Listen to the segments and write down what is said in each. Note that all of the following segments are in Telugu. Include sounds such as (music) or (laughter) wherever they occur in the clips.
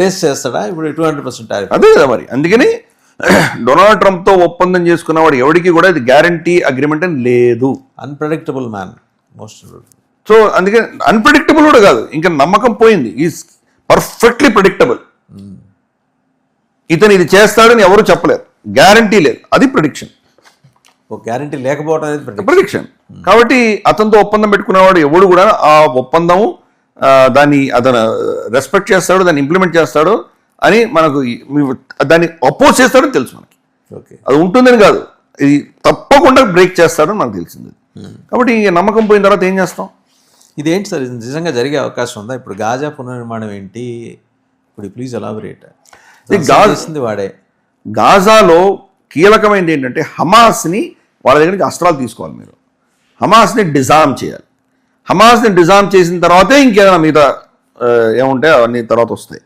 టేస్ట్ చేస్తాడా? ఇప్పుడు టూ హండ్రెడ్ పర్సెంట్ అదే కదా మరి. అందుకని డొనాల్డ్ ట్రంప్తో ఒప్పందం చేసుకున్నవాడు ఎవరికి కూడా ఇది గ్యారంటీ అగ్రిమెంట్ అని లేదు. అన్ప్రెడిక్టబుల్ మ్యాన్ మోస్ట్ సో అందుకే అన్ప్రిడిక్టబుల్ కూడా కాదు. ఇంకా నమ్మకం పోయింది. ఈజ్ పర్ఫెక్ట్లీ ప్రిడిక్టబుల్ ఇతను ఇది చేస్తాడని ఎవరు చెప్పలేరు. గ్యారంటీ లేదు. అది ప్రిడిక్షన్ ఒక గ్యారంటీ లేకపోవడం అనేది. ప్రిడిక్షన్ కాబట్టి అతనితో ఒప్పందం పెట్టుకున్నవాడు ఎవడు కూడా ఆ ఒప్పందం దాన్ని అతను రెస్పెక్ట్ చేస్తాడు దాన్ని ఇంప్లిమెంట్ చేస్తాడు అని మనకు దాన్ని అపోజ్ చేస్తాడని తెలుసు మనకి. ఓకే. అది ఉంటుందని కాదు. ఇది తప్పకుండా బ్రేక్ చేస్తాడని మనకు తెలిసింది. కాబట్టి నమ్మకం పోయిన తర్వాత ఏం చేస్తాం? ఇదేంటి సార్? నిజంగా జరిగే అవకాశం ఉందా? ఇప్పుడు గాజా పునర్నిర్మాణం ఏంటి? ఇప్పుడు ప్లీజ్ ఎలాబొరేట్ గాజా- చేసింది వాడే. గాజాలో కీలకమైనది ఏంటంటే హమాస్ని వాళ్ళ దగ్గర నుంచి అస్త్రాలు తీసుకోవాలి మీరు. హమాస్ని డిజామ్ చేయాలి. హమాస్ని డిజామ్ చేసిన తర్వాతే ఇంకేదైనా మిగతా ఏముంటే అవన్నీ తర్వాత వస్తాయి.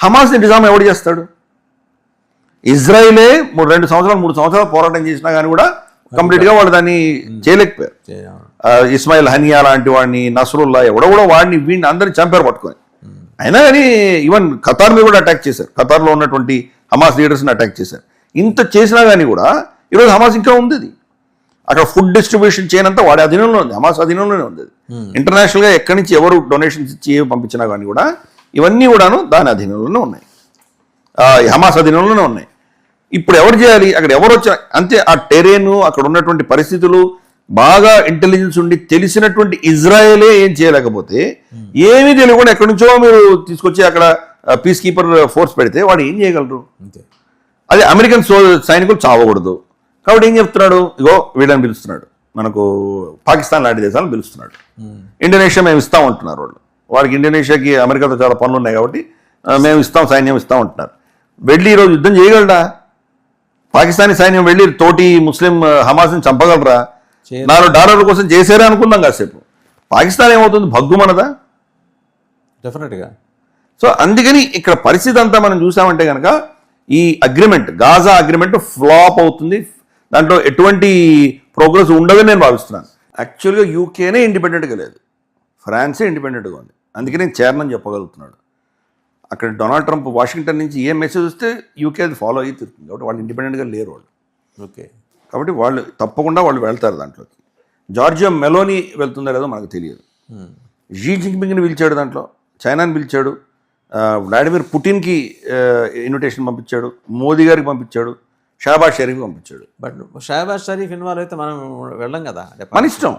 హమాస్ని డిజామ్ ఎవడు చేస్తాడు? ఇజ్రాయిలే మూడు రెండు సంవత్సరాలు మూడు సంవత్సరాలు పోరాటం చేసినా కానీ కూడా కంప్లీట్గా వాళ్ళు దాన్ని చేయలేకపోయారు. ఇస్మాయిల్ హనియా లాంటి వాడిని నసరుల్లా ఎవడో కూడా వాడిని వీడిని అందరిని చంపారు పట్టుకొని. అయినా కానీ ఈవెన్ ఖతార్ మీద కూడా అటాక్ చేశారు. ఖతార్లో ఉన్నటువంటి హమాస్ లీడర్స్ని అటాక్ చేశారు. ఇంత చేసినా కానీ కూడా ఈరోజు హమాస్ ఇంకా ఉంది అది. అక్కడ ఫుడ్ డిస్ట్రిబ్యూషన్ చేయనంతా వాడి అధీనంలో ఉంది హమాస్ అధీనంలోనే ఉంది. ఇంటర్నేషనల్గా ఎక్కడి నుంచి ఎవరు డొనేషన్స్ ఇచ్చి పంపించినా కానీ కూడా ఇవన్నీ కూడాను దాని అధీనంలోనే ఉన్నాయి. హమాస్ అధీనంలోనే ఉన్నాయి. ఇప్పుడు ఎవరు చేయాలి? అక్కడ ఎవరు వచ్చా అంతే ఆ టెరేను అక్కడ ఉన్నటువంటి పరిస్థితులు బాగా ఇంటెలిజెన్స్ ఉండి తెలిసినటువంటి ఇజ్రాయేలే ఏం చేయలేకపోతే ఏమీ తెలియకుండా ఎక్కడి నుంచో మీరు తీసుకొచ్చి అక్కడ పీస్ కీపర్ ఫోర్స్ పెడితే వాడు ఏం చేయగలరు? అంతే. అదే అమెరికన్ సో సైనికులు చావకూడదు. కాబట్టి ఏం చెప్తున్నాడు? ఇగో వీళ్ళని పిలుస్తున్నాడు. మనకు పాకిస్తాన్ లాంటి దేశాలను పిలుస్తున్నాడు. ఇండోనేషియా మేము ఇస్తాం అంటున్నారు వాళ్ళు. వారికి ఇండోనేషియాకి అమెరికాతో చాలా పనులు ఉన్నాయి కాబట్టి మేము ఇస్తాం సైన్యం ఇస్తాం అంటున్నారు. వెళ్ళి ఈరోజు యుద్ధం చేయగలడా పాకిస్తానీ సైన్యం వెళ్ళి తోటి ముస్లిం హమాస్ని చంపగలరా. నాలుగు డాలర్ల కోసం చేశారే అనుకుందాం కాసేపు. పాకిస్తాన్ ఏమవుతుంది? భగ్గుమనదా డెఫినెట్గా సో అందుకని ఇక్కడ పరిస్థితి అంతా మనం చూసామంటే కనుక ఈ అగ్రిమెంట్ గాజా అగ్రిమెంట్ ఫ్లాప్ అవుతుంది దాంట్లో ఎటువంటి ప్రోగ్రెస్ ఉండదని నేను భావిస్తున్నాను. యాక్చువల్గా యూకేనే ఇండిపెండెంట్గా లేదు. ఫ్రాన్సే ఇండిపెండెంట్గా ఉంది. అందుకే నేను చేరనని చెప్పగలుగుతున్నాడు అక్కడ డొనాల్డ్ ట్రంప్ వాషింగ్టన్ నుంచి ఏ మెసేజ్ వస్తే యూకే అది ఫాలో అయ్యి తిరుగుతుంది. కాబట్టి వాళ్ళు ఇండిపెండెంట్గా లేరు వాళ్ళు. ఓకే కాబట్టి వాళ్ళు తప్పకుండా వాళ్ళు వెళ్తారు దాంట్లోకి జార్జియా మెలోని వెళ్తుందో లేదో మనకు తెలియదు. జీ జింగ్పింగ్ని పిలిచాడు దాంట్లో. చైనాని పిలిచాడు. వ్లాడిమిర్ పుటిన్కి ఇన్విటేషన్ పంపించాడు. మోదీ గారికి పంపించాడు. షాబాజ్ షరీఫ్ పంపించాడు. బట్ షహబాజ్ షరీఫ్ ఇన్వాల్వ్ అయితే మనం వెళ్ళం కదా. మన ఇష్టం.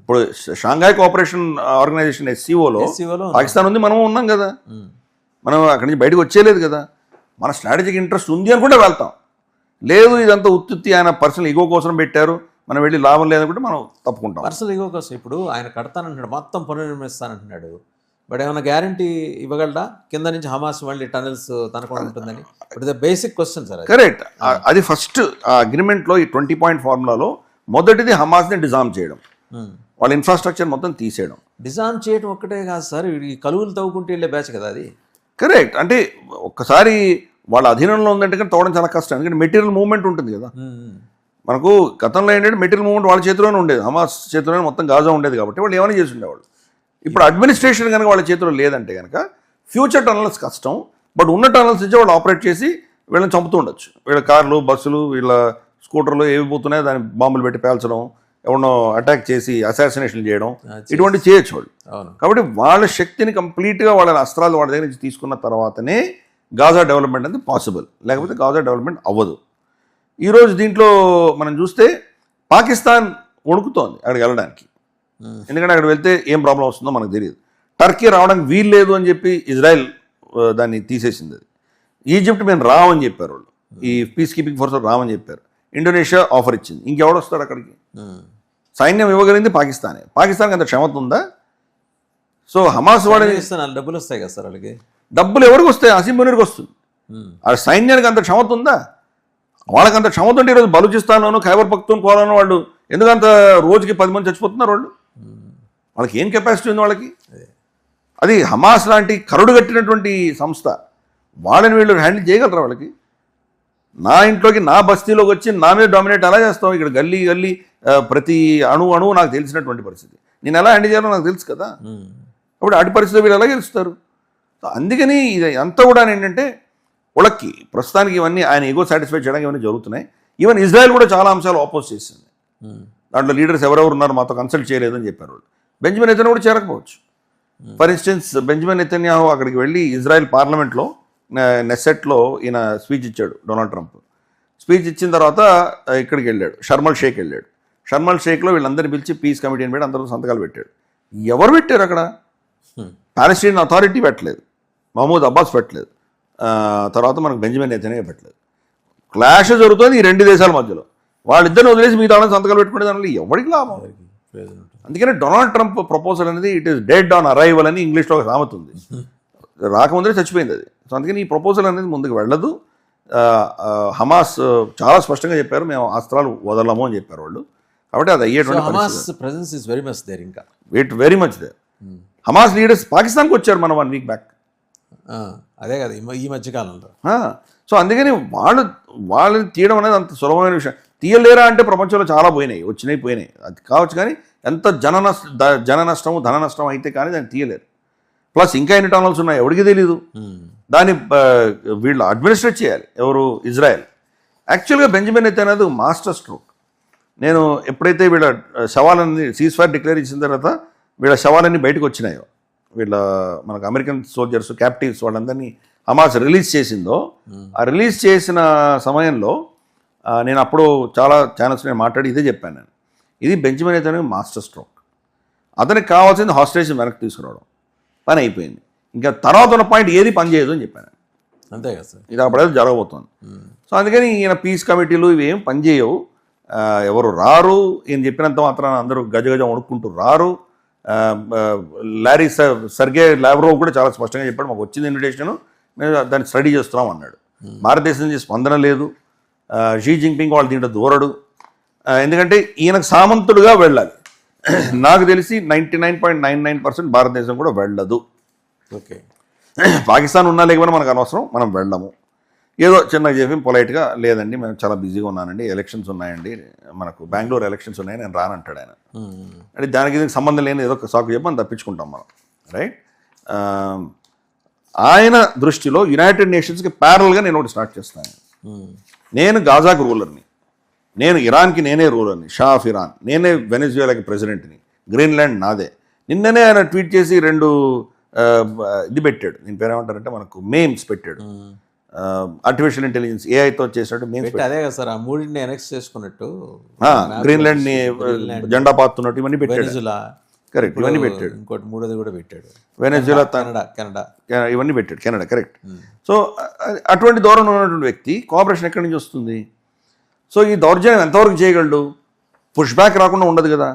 ఇప్పుడు షాంఘాయ్ కోఆపరేషన్ ఆర్గనైజేషన్ ఎస్సీఓలో SCO లో పాకిస్తాన్ ఉంది మనం ఉన్నాం కదా. మనం అక్కడి నుంచి బయటకు వచ్చేలేదు కదా. మన స్ట్రాటజిక్ ఇంట్రెస్ట్ ఉంది అనుకుంటే వెళ్తాం. లేదు ఇదంతా ఉత్తుత్తి ఆయన పర్సనల్ ఈగో కోసం పెట్టారు. మనం వెళ్ళి లాభం లేదనుకుంటే మనం తప్పుకుంటాం. పర్సనల్ ఈగో కోసం ఇప్పుడు ఆయన కడతానంటున్నాడు మొత్తం పునర్నిర్మిస్తానంటున్నాడు. బట్ ఏమైనా గ్యారంటీ ఇవ్వగలడా? కింద నుంచి హమాస్ మళ్ళీ టనల్స్ తన కూడా ఉంటుందని it is basic question sir correct అది ఫస్ట్ ఆ అగ్రిమెంట్లో ఈ ట్వంటీ పాయింట్ ఫార్ములాలో మొదటిది హమాస్ని డిజామ్ చేయడం. వాళ్ళ ఇన్ఫ్రాస్ట్రక్చర్ మొత్తం తీసేయడం. డిజైన్ చేయడం ఒక్కటే కాదు సార్ ఈ కలువులు తవ్వుకుంటూ వెళ్ళే బ్యాచ్ కదా అది. కరెక్ట్ అంటే ఒక్కసారి వాళ్ళ అధీనంలో ఉందంటే కానీ తవ్వడం చాలా కష్టం. ఎందుకంటే మెటీరియల్ మూవ్మెంట్ ఉంటుంది కదా. మనకు గతంలో ఏంటంటే మెటీరియల్ మూవ్మెంట్ వాళ్ళ చేతిలోనే ఉండేది. హమాస్ చేతిలోనే మొత్తం గాజా ఉండేది కాబట్టి వాళ్ళు ఏమైనా చేసి ఉండేవాళ్ళు. ఇప్పుడు అడ్మినిస్ట్రేషన్ కనుక వాళ్ళ చేతిలో లేదంటే కనుక ఫ్యూచర్ టనల్స్ కష్టం బట్ ఉన్న టనల్స్ నుంచి వాళ్ళు ఆపరేట్ చేసి వీళ్ళని చంపుతూ ఉండొచ్చు. వీళ్ళ కార్లు బస్సులు వీళ్ళ స్కూటర్లు ఏవి పోతున్నాయో దాన్ని బాంబులు పెట్టి పేల్చడం ఎవరినో అటాక్ చేసి అసాసినేషన్ చేయడం ఇటువంటి చేయొచ్చు వాళ్ళు. కాబట్టి వాళ్ళ శక్తిని కంప్లీట్గా వాళ్ళ అస్త్రాలు వాళ్ళ దగ్గర నుంచి తీసుకున్న తర్వాతనే గాజా డెవలప్మెంట్ అనేది పాసిబుల్ లేకపోతే గాజా డెవలప్మెంట్ అవ్వదు. ఈరోజు దీంట్లో మనం చూస్తే పాకిస్తాన్ వణుకుతోంది అక్కడికి వెళ్ళడానికి. ఎందుకంటే అక్కడ వెళ్తే ఏం ప్రాబ్లం వస్తుందో మనకు తెలియదు. టర్కీ రావడానికి వీలు లేదు అని చెప్పి ఇజ్రాయెల్ దాన్ని తీసేసింది అది. ఈజిప్ట్ మేము రామని చెప్పారు వాళ్ళు. ఈ పీస్ కీపింగ్ ఫోర్స్ రామని చెప్పారు. ఇండోనేషియా ఆఫర్ ఇచ్చింది. ఇంకెవడు వస్తాడు అక్కడికి? సైన్యం ఇవ్వగలిగింది పాకిస్తానే. పాకిస్తాన్కి అంత క్షమత ఉందా? సో హమాస్ నాలుగు డబ్బులు వస్తాయి కదా సార్ వాళ్ళకి? డబ్బులు ఎవరికి వస్తాయి? అసీం మునీర్కి వస్తుంది. ఆ సైన్యానికి అంత క్షమత ఉందా? వాళ్ళకి అంత క్షమత ఉంటే ఈరోజు బలూచిస్తాన్లోను ఖైబర్ పఖ్తూన్ఖోవాలోను వాళ్ళు ఎందుకంత రోజుకి పది మంది చచ్చిపోతున్నారు వాళ్ళు? వాళ్ళకి ఏం కెపాసిటీ ఉంది వాళ్ళకి? అది హమాస్ లాంటి కరుడు కట్టినటువంటి సంస్థ వాళ్ళని వీళ్ళు హ్యాండిల్ చేయగలరా వాళ్ళకి? నా ఇంట్లోకి నా బస్తీలోకి వచ్చి నా మీద డామినేట్ ఎలా చేస్తాం ఇక్కడ గల్లీ గల్లీ ప్రతి అణు అణువు నాకు తెలిసినటువంటి పరిస్థితి. నేను ఎలా హ్యాండిల్ చేయాలో నాకు తెలుసు కదా. అప్పుడు అటు పరిస్థితి వీళ్ళు ఎలా గెలుస్తారు? అందుకని ఇది అంతా కూడా ఏంటంటే ఉళక్కి ప్రస్తుతానికి ఇవన్నీ ఆయన ఈగో సాటిస్ఫై చేయడానికి ఇవన్నీ జరుగుతున్నాయి. ఈవెన్ ఇజ్రాయెల్ కూడా చాలా అంశాలు ఆపోజ్ చేసింది. దాంట్లో లీడర్స్ ఎవరెవరు ఉన్నారు మాతో కన్సల్ట్ చేయలేదని చెప్పారు వాళ్ళు. బెంజమిన్ నెతన్యాహు కూడా చేరకపోవచ్చు. ఫర్ ఇన్స్టెన్స్ బెంజమిన్ నెతన్యాహు అక్కడికి వెళ్ళి ఇజ్రాయెల్ పార్లమెంట్లో నెసెట్లో ఈయన స్పీచ్ ఇచ్చాడు డొనాల్డ్ ట్రంప్. స్పీచ్ ఇచ్చిన తర్వాత ఇక్కడికి వెళ్ళాడు. షర్మల్ షేక్ వెళ్ళాడు. షర్మల్ షేక్లో వీళ్ళందరినీ పిలిచి పీస్ కమిటీని పెట్టి అందరూ సంతకాలు పెట్టాడు ఎవరు పెట్టారు అక్కడ? పాలస్టీన్ అథారిటీ పెట్టలేదు. మహమూద్ అబ్బాస్ పెట్టలేదు. తర్వాత మనకు బెంజమిన్ నెతన్యాహు పెట్టలేదు. క్లాష్ జరుగుతుంది ఈ రెండు దేశాల మధ్యలో. వాళ్ళిద్దరిని వదిలేసి మిగతా వాళ్ళని సంతకాలు పెట్టుకునే దానివల్ల ఎవరికి లాభం. అందుకనే డొనాల్డ్ ట్రంప్ ప్రపోజల్ అనేది it is dead on arrival అని ఇంగ్లీష్లో ఒక సామెత ఉంది. (laughs) రాకముందే చచ్చిపోయింది అది. సో అందుకని ఈ ప్రపోజల్ అనేది ముందుకు వెళ్ళదు. హమాస్ చాలా స్పష్టంగా చెప్పారు మేము అస్త్రాలు వదలము అని చెప్పారు వాళ్ళు. కాబట్టి అది అయ్యేటువంటి Hamas presence is very much there ఇంకా. Wait very much they Hamas leaders పాకిస్తాన్కి వచ్చారు మనం వన్ వీక్ బ్యాక్. అదే కదా ఈ మధ్య కాలంలో సో అందుకని వాళ్ళు వాళ్ళని తీయడం అనేది అంత సులభమైన విషయం. తీయలేరా అంటే ప్రపంచంలో చాలా పోయినాయి వచ్చినాయి పోయినాయి. అది కావచ్చు కానీ ఎంత జన నష్ట జన నష్టము ధన నష్టం అయితే కానీ దాన్ని తీయలేరు. ప్లస్ ఇంకా ఎన్ని టనల్స్ ఉన్నాయి ఎవరికి తెలీదు. దాన్ని వీళ్ళు అడ్మినిస్ట్రేట్ చేయాలి. ఎవరు? ఇజ్రాయెల్. యాక్చువల్గా బెంజమిన్ అయితే అనేది మాస్టర్ స్ట్రోక్. నేను ఎప్పుడైతే వీళ్ళ శవాలన్నీ సీజ్ ఫైర్ డిక్లేర్ ఇచ్చిన తర్వాత వీళ్ళ శవాలన్నీ బయటకు వచ్చినాయో వీళ్ళ మనకు అమెరికన్ సోల్జర్స్ క్యాప్టివ్స్ వాళ్ళందరినీ హమాస్ రిలీజ్ చేసిందో ఆ రిలీజ్ చేసిన సమయంలో నేను అప్పుడు చాలా ఛానల్స్ నేను మాట్లాడి ఇదే చెప్పాను నేను. ఇది బెంజమిన్ అయితే మాస్టర్ స్ట్రోక్. అతనికి కావాల్సింది హాస్టేజ్ వెనక్కి తీసుకురావడం. పని అయిపోయింది. ఇంకా తర్వాత ఉన్న పాయింట్ ఏది పని చేయదు అని చెప్పాను. అంతే కదా సార్. ఇది అప్పుడైతే జరగబోతోంది. సో అందుకని ఈయన పీస్ కమిటీలు ఇవి ఏం పనిచేయవు ఆ, ఎవరు రారు. ఈయన చెప్పినంత మాత్రాన అందరూ గజ గజ వణుక్కుంటూ రారు. లారీ సర్గే లాబ్రో కూడా చాలా స్పష్టంగా చెప్పాడు. మాకు వచ్చింది ఇన్విటేషన్ మేము దాన్ని స్టడీ చేస్తున్నాం అన్నాడు. భారతదేశం నుంచి స్పందన లేదు. షీ జింపింగ్ వాళ్ళు దీంట్లో దూరడు. ఎందుకంటే ఈయనకు సామంతుడుగా వెళ్ళాలి. నాకు తెలిసి ninety nine point nine nine percent భారతదేశం కూడా వెళ్ళదు. ఓకే. పాకిస్తాన్ ఉన్నా లేకపోయినా మనకు అనవసరం మనం వెళ్ళము. ఏదో చిన్నగా చెప్పి పొలైట్గా లేదండి మేము చాలా బిజీగా ఉన్నానండి ఎలక్షన్స్ ఉన్నాయండి. మనకు బెంగళూరు ఎలక్షన్స్ ఉన్నాయి నేను రానంటాడు ఆయన. అంటే దానికి దీనికి సంబంధం లేని ఏదో ఒక సాకు చెప్పి మనం తప్పించుకుంటాం మనం రైట్ ఆయన దృష్టిలో యునైటెడ్ నేషన్స్కి ప్యారల్గా నేను ఒకటి స్టార్ట్ చేస్తాను. నేను గాజాకు రూలర్ని. నేను ఇరాన్కి నేనే రూలర్ని. Shah of Iran. నేనే వెనజువేలాకి ప్రెసిడెంట్ని. గ్రీన్లాండ్ నాదే. నిన్ననే ఆయన ట్వీట్ చేసి రెండు ఇది పెట్టాడు. దీని పేరు ఏమంటారంటే మనకు మేమ్స్ పెట్టాడు. ఆర్టిఫిషియల్ ఇంటెలిజెన్స్ ఏఐతో చేసినట్టు పెట్టి అదే కదా సార్ ఆ మూడింటిని ఎనెక్స్ చేసుకున్నట్టు గ్రీన్లాండ్. ని జెండా పాతున్నట్టు ఇవన్నీ పెట్టాడు. కరెక్ట్ ఇవన్నీ పెట్టాడు. ఇంకోటి మూడోది కూడా పెట్టాడు. Venezuela Canada Canada. ఇవన్నీ పెట్టాడు. కెనడా. కరెక్ట్ సో అటువంటి దూరంలో ఉన్నటువంటి వ్యక్తి కోఆపరేషన్ ఎక్కడి నుంచి వస్తుంది? సో ఈ దౌర్జన్యం ఎంతవరకు చేయగలడు? పుష్ బ్యాక్ రాకుండా ఉండదు కదా.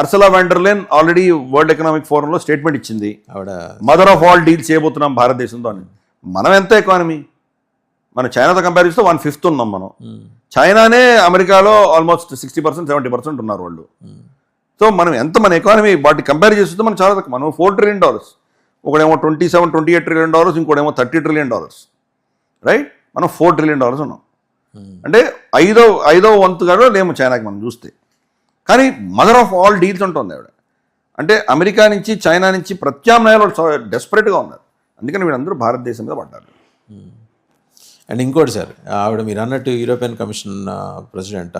Ursula von der Leyen already world economic ఫోరంలో statement ఇచ్చింది. ఆవిడ మదర్ ఆఫ్ ఆల్ డీల్స్ చేయబోతున్నాం భారతదేశంతో అని. మనం ఎంత ఎకానమీ మన చైనాతో కంపేర్ చేస్తే వన్ ఫిఫ్త్ ఉన్నాం మనం. చైనానే అమెరికాలో almost sixty percent seventy percent ఉన్నారు వాళ్ళు. సో మనం ఎంత మన ఎకానమీ వాటి కంపేర్ చేస్తుంటే మనం చాలా తక్కువ. మనం ఫోర్ ట్రిలియన్ డాలర్స్ ఒకడేమో twenty seven twenty eight trillion dollars ఇంకోటేమో థర్టీ ట్రిలియన్ డాలర్స్ రైట్ మనం ఫోర్ ట్రిలియన్ డాలర్స్ ఉన్నాం. ఉమ్. అంటే ఐదో ఐదో వంతు కూడా లేము చైనాకి మనం చూస్తే. కానీ మదర్ ఆఫ్ ఆల్ డీల్స్ ఉంటుంది ఆవిడ. అంటే అమెరికా నుంచి చైనా నుంచి ప్రత్యామ్నాయాలు డెస్పరేట్గా ఉన్నారు. అందుకని వీళ్ళందరూ భారతదేశం మీద పడ్డారు. అండ్ ఇంకోటి సార్ ఆవిడ మీరు అన్నట్టు యూరోపియన్ కమిషన్ ప్రెసిడెంట్